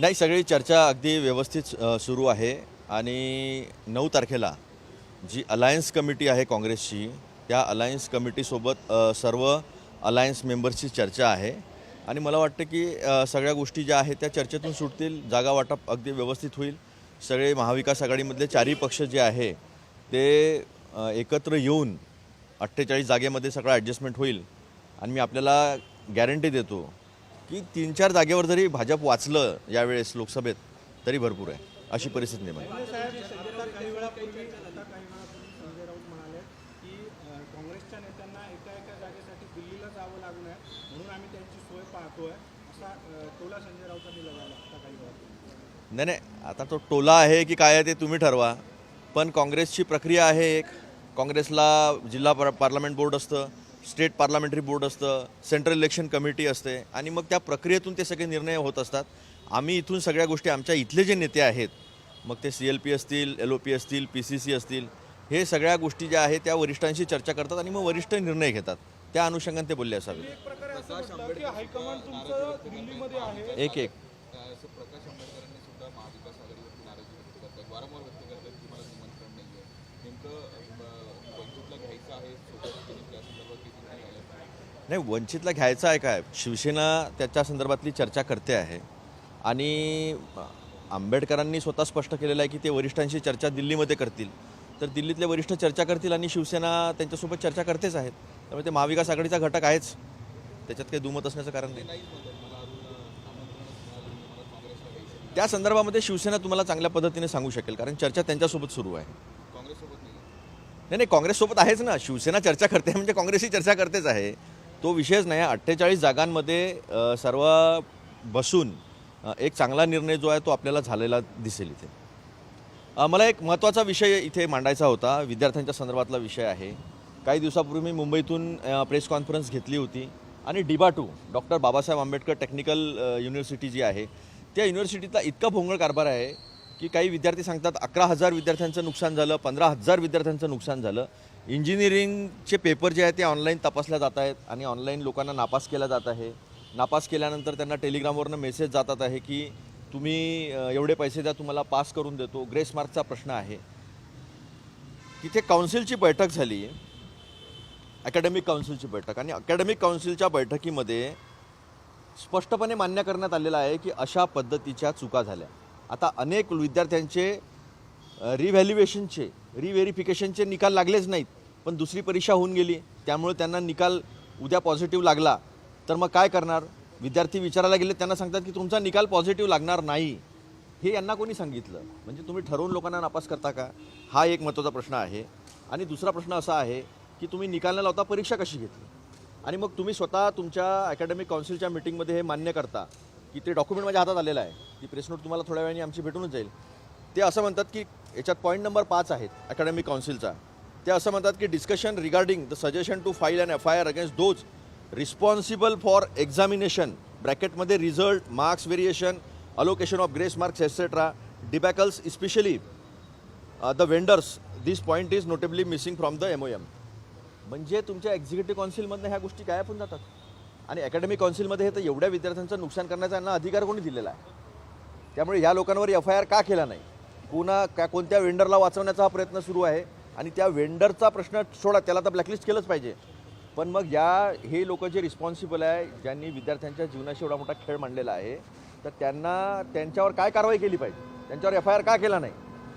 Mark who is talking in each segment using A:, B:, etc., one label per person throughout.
A: नाही सगळी चर्चा अगदी व्यवस्थित सुरू आहे. आणि नऊ तारखेला जी अलायन्स कमिटी आहे काँग्रेसची त्या अलायन्स कमिटीसोबत सर्व अलायन्स मेंबर्सची चर्चा आहे. आणि मला वाटतं की सगळ्या गोष्टी ज्या आहेत त्या चर्चेतून सुटतील. जागा वाटप अगदी व्यवस्थित होईल. सगळे महाविकास आघाडीमधले चारही पक्ष जे आहे ते एकत्र येऊन अठ्ठेचाळीस जागेमध्ये सगळं ॲडजस्टमेंट होईल. आणि मी आपल्याला गॅरंटी देतो की तीन चार जागेवर जरी भाजप वाचलं यावेळेस लोकसभेत तरी भरपूर आहे अशी परिस्थिती निर्माण नाही नाही आता तो टोला आहे की काय आहे ते तुम्ही ठरवा पण काँग्रेसची प्रक्रिया आहे एक काँग्रेसला जिल्हा पार पार्लमेंट बोर्ड असतं स्टेट पार्लमेंटरी बोर्ड असतं सेंट्रल इलेक्शन कमिटी असते आणि मग त्या प्रक्रियेतून ते सगळे निर्णय होत असतात. आम्ही इथून सगळ्या गोष्टी आमच्या इथले जे नेते आहेत मग ते सी एल पी असतील एल ओ पी असतील पी सी सी असतील हे सगळ्या गोष्टी ज्या आहेत त्या वरिष्ठांशी चर्चा करतात आणि मग वरिष्ठ निर्णय घेतात. त्या अनुषंगाने ते बोलले असावे.
B: एक
A: एक एक.
C: असं प्रकाश आंबेडकरांनी सुद्धा महाविकास आघाडीवरती नाराजी व्यक्त करतात. वारंवार व्यक्त करतात की मला निमंत्रण नाही आहे नेमकं घ्यायचं आहे सोबत त्यांनी त्या संदर्भात काही निर्णय घ्यायला
A: नाही वंचितला घ्यायचं आहे काय? शिवसेना त्याच्या संदर्भातली चर्चा करते आहे. आणि आंबेडकरांनी स्वतः स्पष्ट केलेलं आहे की ते वरिष्ठांशी चर्चा दिल्लीमध्ये करतील. तर दिल्लीतले वरिष्ठ चर्चा करतील आणि शिवसेना त्यांच्यासोबत चर्चा करतेच आहेत. त्यामुळे ते महाविकास आघाडीचा घटक आहेच. त्याच्यात काही दुमत असण्याचं कारण नाही. त्या संदर्भामध्ये शिवसेना तुम्हाला चांगल्या पद्धतीने सांगू शकेल कारण चर्चा त्यांच्यासोबत सुरू आहे.
C: काँग्रेससोबत नाही.
A: नाही नाही काँग्रेससोबत आहेच ना. शिवसेना चर्चा करते म्हणजे काँग्रेसही चर्चा करतेच आहे. तो विषयच नाही अठ्ठेचाळीस जागांमध्ये सर्व बसून एक चांगला निर्णय जो आहे तो आपल्याला झालेला दिसेल इथे. मला एक महत्त्वाचा विषय इथे मांडायचा होता. विद्यार्थ्यांच्या संदर्भातला विषय आहे. काही दिवसापूर्वी मी मुंबईतून प्रेस कॉन्फरन्स घेतली होती आणि डिबा to doctor Babasaheb Ambedkar technical university जी आहे त्या युनिव्हर्सिटीतला इतका भोंगळ कारभार आहे की काही विद्यार्थी सांगतात अकरा हजार विद्यार्थ्यांचं नुकसान झालं पंधरा हजार विद्यार्थ्यांचं नुकसान झालं. इंजिनिअरिंगचे पेपर जे आहेत ते ऑनलाईन तपासल्या जात आहेत आणि ऑनलाईन लोकांना नापास केला जात आहे. नापास केल्यानंतर त्यांना टेलिग्रामवरनं मेसेज जातात आहे की तुम्ही एवढे पैसे द्या तुम्हाला पास करून देतो. ग्रेस मार्कचा प्रश्न आहे. तिथे काउन्सिलची बैठक झाली. अकॅडमिक काउन्सिलची बैठक आणि अकॅडमिक काउन्सिलच्या बैठकीमध्ये स्पष्टपणे मान्य करण्यात आलेलं आहे की अशा पद्धतीच्या चुका झाल्या. आता अनेक विद्यार्थ्यांचे रिव्हॅल्युएशनचे रिव्हेरिफिकेशनचे निकाल लागलेच नाहीत. पण दुसरी परीक्षा होऊन गेली. त्यामुळे त्यांना निकाल उद्या पॉझिटिव्ह लागला. तर मग काय करणार? विद्यार्थी विचारायला गेले त्यांना सांगतात की तुमचा निकाल पॉझिटिव्ह लागणार नाही. हे यांना कोणी सांगितलं? म्हणजे तुम्ही ठरवून लोकांना नापास करता का? हा एक महत्त्वाचा प्रश्न आहे. आणि दुसरा प्रश्न असा आहे की तुम्ही निकाल न लावता परीक्षा कशी घेतली? आणि मग तुम्ही स्वतः तुमच्या अकॅडमिक काउन्सिलच्या मिटिंगमध्ये हे मान्य करता की ते डॉक्युमेंट माझ्या हातात आलेलं आहे. ती प्रेस नोट तुम्हाला थोड्या वेळाने आमची भेटूनच जाईल. ते असं म्हणतात की याच्यात पॉईंट नंबर पाच आहेत अकॅडमिक काउन्सिलचा ते असं म्हणतात की discussion regarding the suggestion to file and F I R against those responsible for examination ब्रॅकेटमध्ये result marks variation allocation of grace marks etcetera debacles especially the vendors this point is notably missing from the M O M म्हणजे तुमच्या executive काउन्सिलमधनं ह्या गोष्टी गायब होऊन जातात. आणि academic काउन्सिलमध्ये हे तर एवढ्या विद्यार्थ्यांचं नुकसान करण्याचा यांना अधिकार कोणी दिलेला आहे? त्यामुळे ह्या लोकांवर एफ आय आर का केला नाही? पुन्हा का कोणत्या वेंडरला वाचवण्याचा हा प्रयत्न सुरू आहे? आणि त्या वेंडरचा प्रश्न सोडा त्याला तर ब्लॅकलिस्ट केलंच पाहिजे. पण मग या हे लोक जे रिस्पॉन्सिबल आहे ज्यांनी विद्यार्थ्यांच्या जीवनाशी एवढा मोठा खेळ मांडलेला आहे तर त्यांना त्यांच्यावर काय कारवाई केली पाहिजे? त्यांच्यावर एफ आय आर का केला नाही?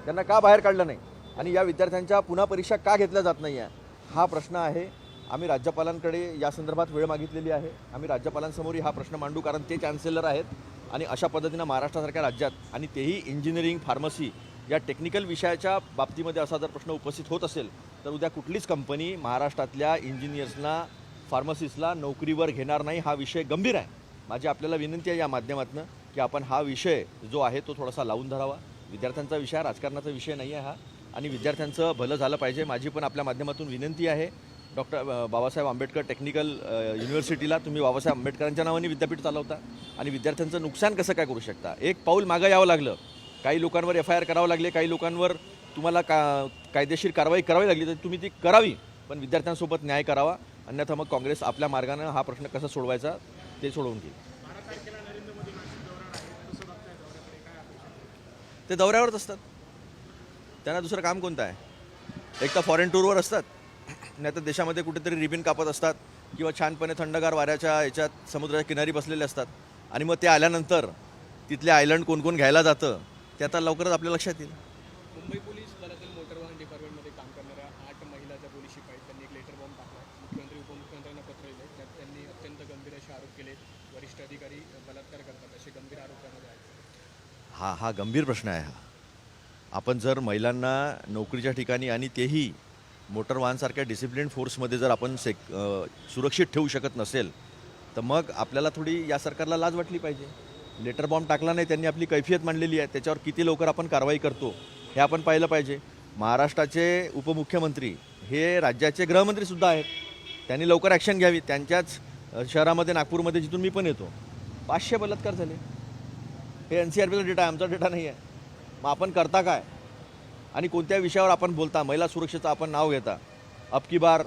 A: त्यांना का बाहेर काढलं नाही? आणि या विद्यार्थ्यांच्या पुन्हा परीक्षा का घेतल्या जात नाही आहे? हा प्रश्न आहे. आम्ही राज्यपालांकडे या संदर्भात वेळ मागितलेली आहे. आम्ही राज्यपालांसमोरही हा प्रश्न मांडू कारण ते चान्सेलर आहेत. आणि अशा पद्धतीनं महाराष्ट्रासारख्या राज्यात आणि तेही इंजिनिअरिंग फार्मसी या टेक्निकल विषयाच्या बाबतीमध्ये असा जर प्रश्न उपस्थित होत असेल तर उद्या कुठलीच कंपनी महाराष्ट्रातल्या इंजिनियर्सना फार्मसिस्टला नोकरीवर घेणार नाही हा विषय गंभीर आहे. माझी आपल्याला विनंती आहे या माध्यमातून की आपण हा विषय जो आहे तो थोडासा लावून धरावा. विद्यार्थ्यांचा विषय हा राजकारणाचा विषय नाही आहे हा. आणि विद्यार्थ्यांचं भलं झालं पाहिजे. माझी पण आपल्या माध्यमातून विनंती आहे. डॉक्टर बाबासाहेब आंबेडकर टेक्निकल युनिव्हर्सिटीला तुम्ही बाबासाहेब आंबेडकरांच्या नावाने विद्यापीठ चालवता आणि विद्यार्थ्यांचं नुकसान कसं काय करू शकता? एक पाऊल मागं यावं लागलं. काही लोकांवर एफ आय आर करावं लागले काही लोकांवर तुम्हाला का कायदेशीर कारवाई करावी लागली तर तुम्ही ती करावी. पण विद्यार्थ्यांसोबत न्याय करावा. अन्यथा मग काँग्रेस आपल्या मार्गानं हा प्रश्न कसा सोडवायचा ते सोडवून घेईल. ते दौऱ्यावरच असतात. त्यांना दुसरं काम कोणतं आहे? एक तर फॉरेन टूरवर असतात. नाही तर देशामध्ये कुठेतरी रिबिन कापत असतात किंवा छानपणे थंडगार वाऱ्याच्या याच्यात समुद्राच्या किनारी बसलेले असतात. आणि मग ते आल्यानंतर तिथले आयलंड कोण कोण घ्यायला जातं? ते आता लवकरच आपल्या लक्षात येईल.
D: मुंबई पोलीस दलातील मोटर वाहन डिपार्टमेंटमध्ये काम करणाऱ्या आठ महिला ज्या पोलीस शिपाई त्यांनी एक लेटर बॉम्ब टाकला. मुख्यमंत्री उपमुख्यमंत्र्यांना पत्र लिहिले. त्यात त्यांनी अत्यंत गंभीर असे आरोप केले. वरिष्ठ अधिकारी बलात्कार करतात असे गंभीर आरोप त्यामध्ये आहेत.
A: हा हा गंभीर प्रश्न आहे हा. आपण जर महिलांना नोकरीच्या ठिकाणी आणि तेही मोटर वाहनसारख्या डिसिप्लिन फोर्समध्ये जर आपण अ, सुरक्षित ठेवू शकत नसेल तर मग आपल्याला थोडी या सरकारला लाज वाटली पाहिजे. लेटर बॉम्ब टाकला नाही त्यांनी आपली कैफियत मांडलेली आहे. त्याच्यावर किती लवकर आपण कारवाई करतो हे आपण पाहिलं पाहिजे. महाराष्ट्राचे उपमुख्यमंत्री हे राज्याचे गृहमंत्रीसुद्धा आहेत. त्यांनी लवकर ॲक्शन घ्यावी. त्यांच्याच शहरामध्ये नागपूरमध्ये जिथून मी पण येतो पाचशे बलात्कार झाले. हे एन सी आर पीचा डेटा आहे आमचा डेटा नाही आहे. मग आपण करता काय? आणि कोणत्या विषयावर आपण बोलता? महिला सुरक्षेचं आपण नाव घेता. अब की बार.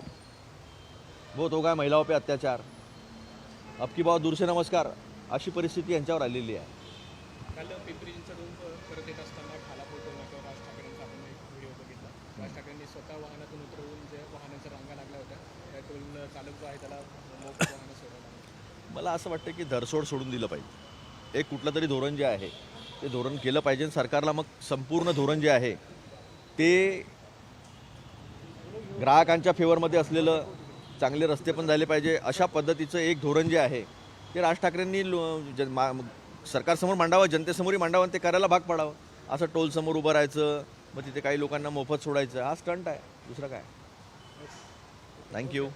A: बहुत होगा महिलाओं पे अत्याचार. अब की बार दूरसे नमस्कार. अशी परिस्थिती यांच्यावर आलेली आहे.
D: काल पिंपरी चिंचवडून परत येत असताना खालापूर टोलनाक्यावर राज ठाकरेंचा आपण एक व्हिडिओ बघितला. राज ठाकरेंनी स्वतः वाहनातून उतरवून जे वाहनांच्या रांगा लागल्या होत्या त्या टोल चालक जो आहे त्याला मोफ वाहनं सोडवलं
A: मला असं वाटतं की धरसोड सोडून दिलं पाहिजे. एक कुठलं तरी धोरण जे आहे ते धोरण केलं पाहिजे सरकारला मग संपूर्ण धोरण जे आहे ते ग्राहकांच्या फेवरमध्ये असलेलं चांगले रस्ते पण झाले पाहिजे. अशा पद्धतीचं एक धोरण जे आहे ते राज ठाकरेंनी लो- जन मा- सरकारसमोर मांडावं जनतेसमोरही मांडावं आणि ते करायला भाग पडावं. असं टोलसमोर उभं राहायचं मग तिथे काही लोकांना मोफत सोडायचं हा स्टंट आहे. दुसरं काय? थँक्यू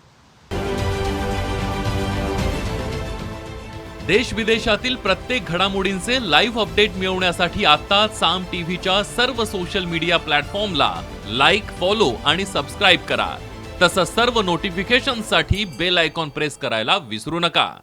E: देश विदेशातील प्रत्येक घडामोडींचे लाईव्ह अपडेट मिळवण्यासाठी आता साम टीव्हीच्या सर्व सोशल मीडिया प्लॅटफॉर्मला लाईक फॉलो आणि सबस्क्राईब करा. तसंच सर्व नोटिफिकेशनसाठी बेल आयकॉन प्रेस करायला विसरू नका.